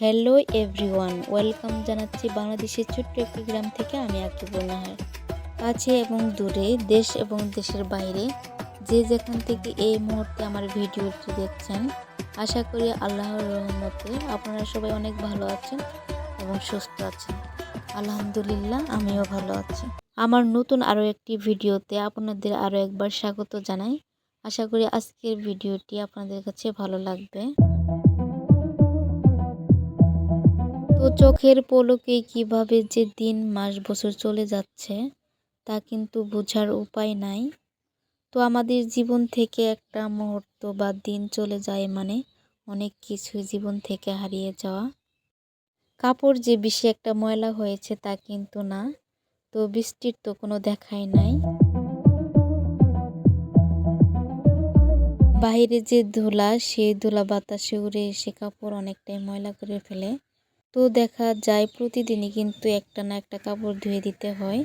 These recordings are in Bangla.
হ্যালো এভরিওয়ান ওয়েলকাম জানাচ্ছি বাংলাদেশের ছোট্ট একটি গ্রাম থেকে আমি আকিবুল নাহার। কাছে এবং দূরে, দেশ এবং দেশের বাইরে, যে যেখান থেকে এই মুহূর্তে আমার ভিডিওটি দেখছেন, আশা করি আল্লাহর রহমতে আপনারা সবাই অনেক ভালো আছেন এবং সুস্থ আছেন। আলহামদুলিল্লাহ, আমিও ভালো আছি। আমার নতুন আরও একটি ভিডিওতে আপনাদের আরও একবার স্বাগত জানাই। আশা করি আজকের ভিডিওটি আপনাদের কাছে ভালো লাগবে। তো চোখের পলকে কীভাবে যে দিন, মাস, বছর চলে যাচ্ছে, তা কিন্তু বোঝার উপায় নাই। তো আমাদের জীবন থেকে একটা মুহূর্ত বা দিন চলে যায় মানে অনেক কিছু জীবন থেকে হারিয়ে যাওয়া। কাপড় যে বেশি একটা ময়লা হয়েছে তা কিন্তু না, তো বৃষ্টির তো কোনো দেখাই নাই। বাইরে যে ধুলা, সেই ধুলা বাতাসে উড়ে এসে কাপড় অনেকটাই ময়লা করে ফেলে। তো দেখা যায় প্রতিদিনই কিন্তু একটা না একটা কাপড় ধুয়ে দিতে হয়।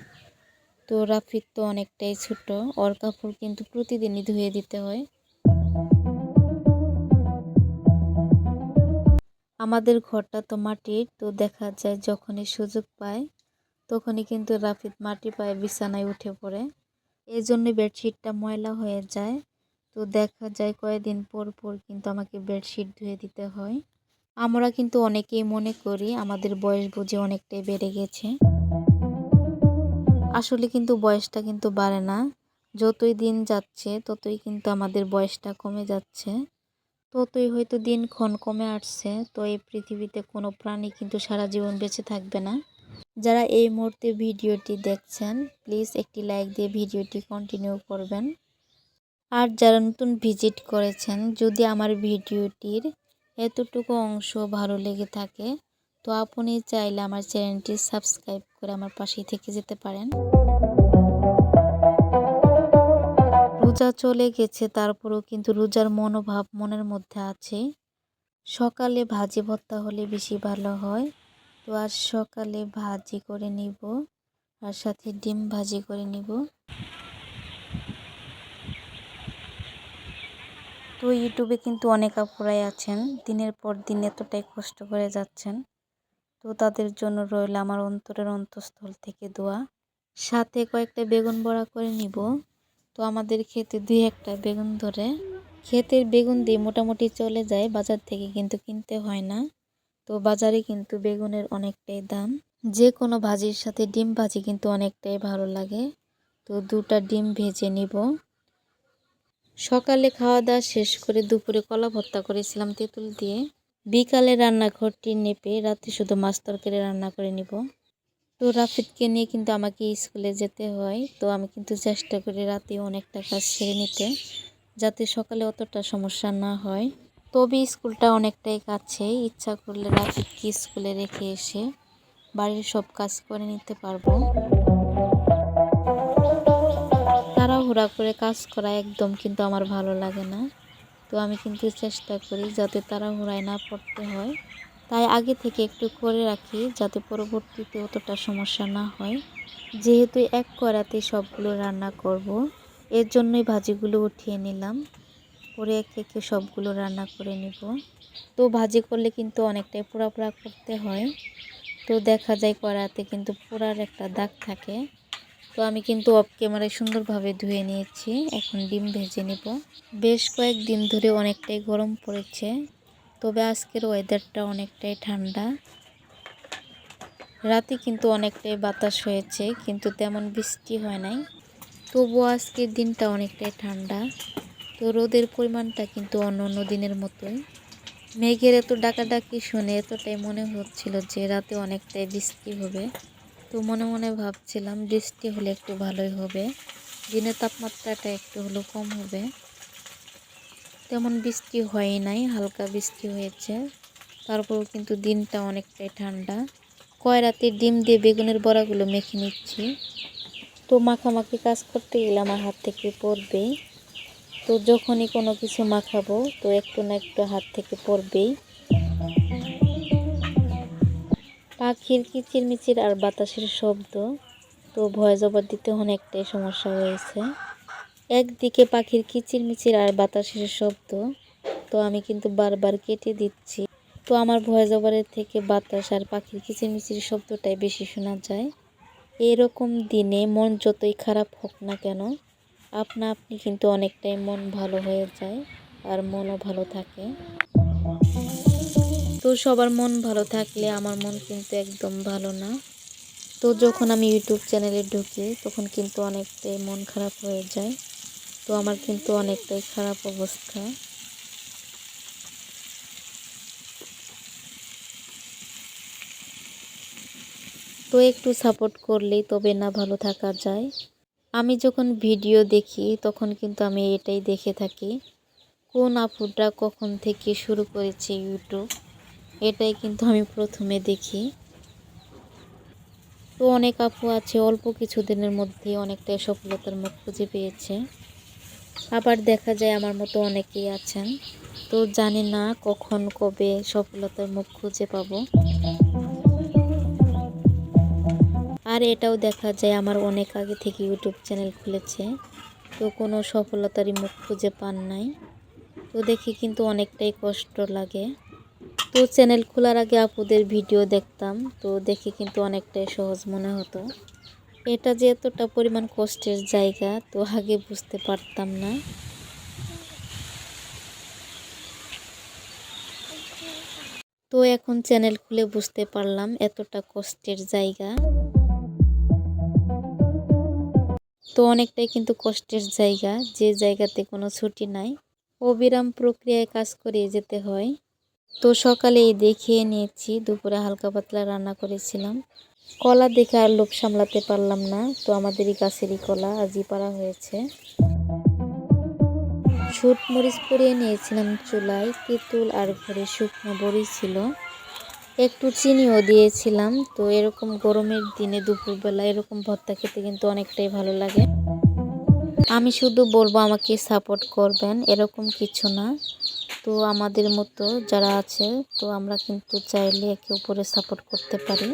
তো রাফির তো অনেকটাই ছোট, ওর কাপড় কিন্তু প্রতিদিনই ধুয়ে দিতে হয়। আমাদের ঘরটা তো মাটির, তো দেখা যায় যখনই সুযোগ পায়, তখনই কিন্তু রাফিদ মাটি পায়ে বিছানায় উঠে পড়ে। এই জন্য বেডশিটটা ময়লা হয়ে যায়। তো দেখা যায় কয়েকদিন পর পর কিন্তু আমাকে বেডশিট ধুয়ে দিতে হয়। আমরা কিন্তু অনেকেই মনে করি আমাদের বয়স বুঝে অনেকটাই বেড়ে গেছে। আসলে কিন্তু বয়সটা কিন্তু বাড়ে না। যতই দিন যাচ্ছে, ততই কিন্তু আমাদের বয়সটা কমে যাচ্ছে। ততই হয়তো দিনক্ষণ কমে আসছে, তো এই পৃথিবীতে কোনো প্রাণী কিন্তু সারা জীবন বেঁচে থাকবে না। যারা এই মুহূর্তে ভিডিওটি দেখছেন প্লিজ একটি লাইক দিয়ে ভিডিওটি কন্টিনিউ করবেন। আর যারা নতুন ভিজিট করেছেন, যদি আমার ভিডিওটির এতটুকু অংশ ভালো লেগে থাকে, তো আপনি চাইলে আমার চ্যানেলটি সাবস্ক্রাইব করে আমার পাশেই থেকে যেতে পারেন। রোজা চলে গেছে, তারপরেও কিন্তু রোজার মনোভাব মনের মধ্যে আছে। সকালে ভাজি ভর্তা হলে বেশি ভালো হয়, তো আজ সকালে ভাজি করে নিব, আর সাথে ডিম ভাজি করে নিব। তো ইউটিউবে কিন্তু অনেক আপুরাই আছেন। দিনের পর দিন এতটাই কষ্ট করে যাচ্ছেন। তো তাদের জন্য রইল আমার অন্তরের অন্তঃস্থল থেকে দোয়া। সাথে কয়েকটা বেগুন বড়া করে নিব। তো আমাদের খেতে দুই একটা বেগুন ধরে। ক্ষেতের বেগুন দিয়ে মোটামুটি চলে যায়, বাজার থেকে কিন্তু কিনতে হয় না। তো বাজারে কিন্তু বেগুনের অনেকটাই দাম। যে কোনো ভাজির সাথে ডিম ভাজি কিন্তু অনেকটাই ভালো লাগে। তো দুটা ডিম ভেজে নিব। সকালে খাওয়া দাওয়া শেষ করে দুপুরে কলা ভর্তা করেছিলাম তেঁতুল দিয়ে। বিকালে রান্নাঘরটি নেপে রাতে শুধু মাছ তরকারি রান্না করে নিব। তো রাফিদকে নিয়ে কিন্তু আমাকে স্কুলে যেতে হয়। তো আমি কিন্তু চেষ্টা করি রাতে অনেকটা কাজ সেরে নিতে, যাতে সকালে অতটা সমস্যা না হয়। তবে স্কুলটা অনেকটাই কাছে, ইচ্ছা করলে রাফিদকে স্কুলে রেখে এসে বাড়ির সব কাজ করে নিতে পারব। তাড়াহুড়া করে কাজ করা একদম কিন্তু আমার ভালো লাগে না। তো আমি কিন্তু চেষ্টা করি যাতে তারা তাড়াহুড়ায় না পড়তে হয়। তাই আগে থেকে একটু করে রাখি যাতে পরবর্তীতে অতটা সমস্যা না হয়। যেহেতু এক করাতে সবগুলো রান্না করব, এর জন্যই ভাজিগুলো উঠিয়ে নিলাম। পরে একে একে সবগুলো রান্না করে নিব। তো ভাজি করলে কিন্তু অনেকটাই পোড়া পোড়া করতে হয়। তো দেখা যায় কড়াতে কিন্তু পোড়ার একটা দাগ থাকে। তো আমি কিন্তু অফ ক্যামেরায় সুন্দরভাবে ধুয়ে নিয়েছি। এখন ডিম ভেজে নিব। বেশ কয়েকদিন ধরে অনেকটাই গরম পড়েছে, তবে আজকের ওয়েদারটা অনেকটাই ঠান্ডা। রাতে কিন্তু অনেকটাই বাতাস হয়েছে, কিন্তু তেমন বৃষ্টি হয় নাই। তবুও আজকের দিনটা অনেকটাই ঠান্ডা। তো রোদের পরিমাণটা কিন্তু অন্য অন্য দিনের মতোই। মেঘের এত ডাকাডাকি শুনে এতটাই মনে হচ্ছিল যে রাতে অনেকটাই বৃষ্টি হবে। তো মনে মনে ভাবছিলাম বৃষ্টি হলে একটু ভালোই হবে। দিনের তাপমাত্রাটা একটু হলেও কম হবে। তেমন বৃষ্টি হয় নাই, হালকা বৃষ্টি হয়েছে। তারপর কিন্তু দিনটা অনেকটাই ঠান্ডা। কয় কয়রাতে ডিম দিয়ে বেগুনের বড়াগুলো মেখে নিচ্ছি। তো মাখামাখি কাজ করতে গেলে আমার হাত থেকে পড়বেই। তো যখনই কোনো কিছু মাখাবো, তো একটু না একটু হাত থেকে পড়বেই। পাখির কিচিরমিচির আর বাতাসের শব্দ। তো ভয় জবাব দিতে অনেকটাই সমস্যা হয়েছে। একদিকে পাখির কিচিরমিচির আর বাতাসের শব্দ। তো আমি কিন্তু বারবার কেটে দিচ্ছি। তো আমার ভয়েস ওভারের থেকে বাতাস আর পাখির কিচিরমিচির শব্দটাই বেশি শোনা যায়। এরকম দিনে মন যতই খারাপ হোক না কেন, আপনা আপনি কিন্তু অনেকটাই মন ভালো হয়ে যায় আর মনও ভালো থাকে। তো সবার মন ভালো থাকলে আমার মন কিন্তু একদম ভালো না। তো যখন আমি ইউটিউব চ্যানেলে ঢুকি, তখন কিন্তু অনেকটাই মন খারাপ হয়ে যায়। তো আমার কিন্তু অনেকটাই খারাপ অবস্থা। তো একটু সাপোর্ট করলেই তবে না ভালো থাকা যায়। আমি যখন ভিডিও দেখি, তখন কিন্তু আমি এটাই দেখে থাকি, কোন আপুটা কখন থেকে শুরু করেছে ইউটিউব এটাই কিন্তু আমি প্রথমে দেখি। তো অনেক আপু আছে, অল্প কিছুদিনের মধ্যে অনেকটাই সফলতার মুখ খুঁজে পেয়েছে। আবার দেখা যায় আমার মতো অনেকেই আছেন। তো জানি না কখন, কবে সফলতার মুখ খুঁজে পাবো। আর এটাও দেখা যায় আমার অনেক আগে থেকে ইউটিউব চ্যানেল খুলেছে। তো কোনো সফলতারই মুখ খুঁজে পান নাই। তো দেখি কিন্তু অনেকটাই কষ্ট লাগে। তো চ্যানেল খোলার আগে আপুদের ভিডিও দেখতাম, তো দেখে কিন্তু অনেকটাই সহজ মনে হতো। এটা যে এতটা পরিমাণ কষ্টের জায়গা, তো আগে বুঝতে পারতাম না। তো এখন চ্যানেল খুলে বুঝতে পারলাম এতটা কষ্টের জায়গা। তো অনেকটাই কিন্তু কষ্টের জায়গা, যে জায়গাতে কোনো ছুটি নাই। অবিরাম প্রক্রিয়ায় কাজ করে যেতে হয়। তো সকালে দেখিয়ে নিয়েছি, দুপুরে হালকা পাতলা রান্না করেছিলাম। কলা দেখে আর লোভ সামলাতে পারলাম না, তো আমাদেরই গাছেরই কলা আজই পারা হয়েছে। শুট মরিচ পরিয়ে নিয়েছিলাম চুলায়, তেঁতুল আর ঘরে শুকনো বড়ি ছিল। একটু চিনিও দিয়েছিলাম, তো এরকম গরমের দিনে দুপুরবেলা এরকম ভর্তা খেতে কিন্তু অনেকটাই ভালো লাগে। আমি শুধু বলব আমাকে সাপোর্ট করবেন, এরকম কিছু না। তো আমাদের মতো যারা আছে, তো আমরা কিন্তু চাইলে একে উপরে সাপোর্ট করতে পারি।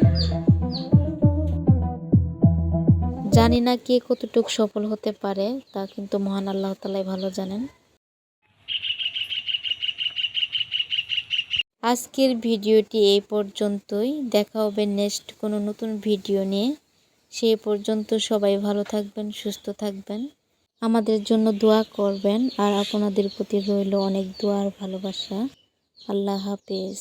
জানি না কে কতটুকু সফল হতে পারে, তা কিন্তু মহান আল্লাহ তালাই ভালো জানেন। আজকের ভিডিওটি এই পর্যন্তই। দেখা হবে নেক্সট কোনো নতুন ভিডিও নিয়ে। সেই পর্যন্ত সবাই ভালো থাকবেন, সুস্থ থাকবেন। আমাদের জন্য দোয়া করবেন আর আপনাদের প্রতি রইল অনেক দোয়ার ভালোবাসা। আল্লাহ হাফেজ।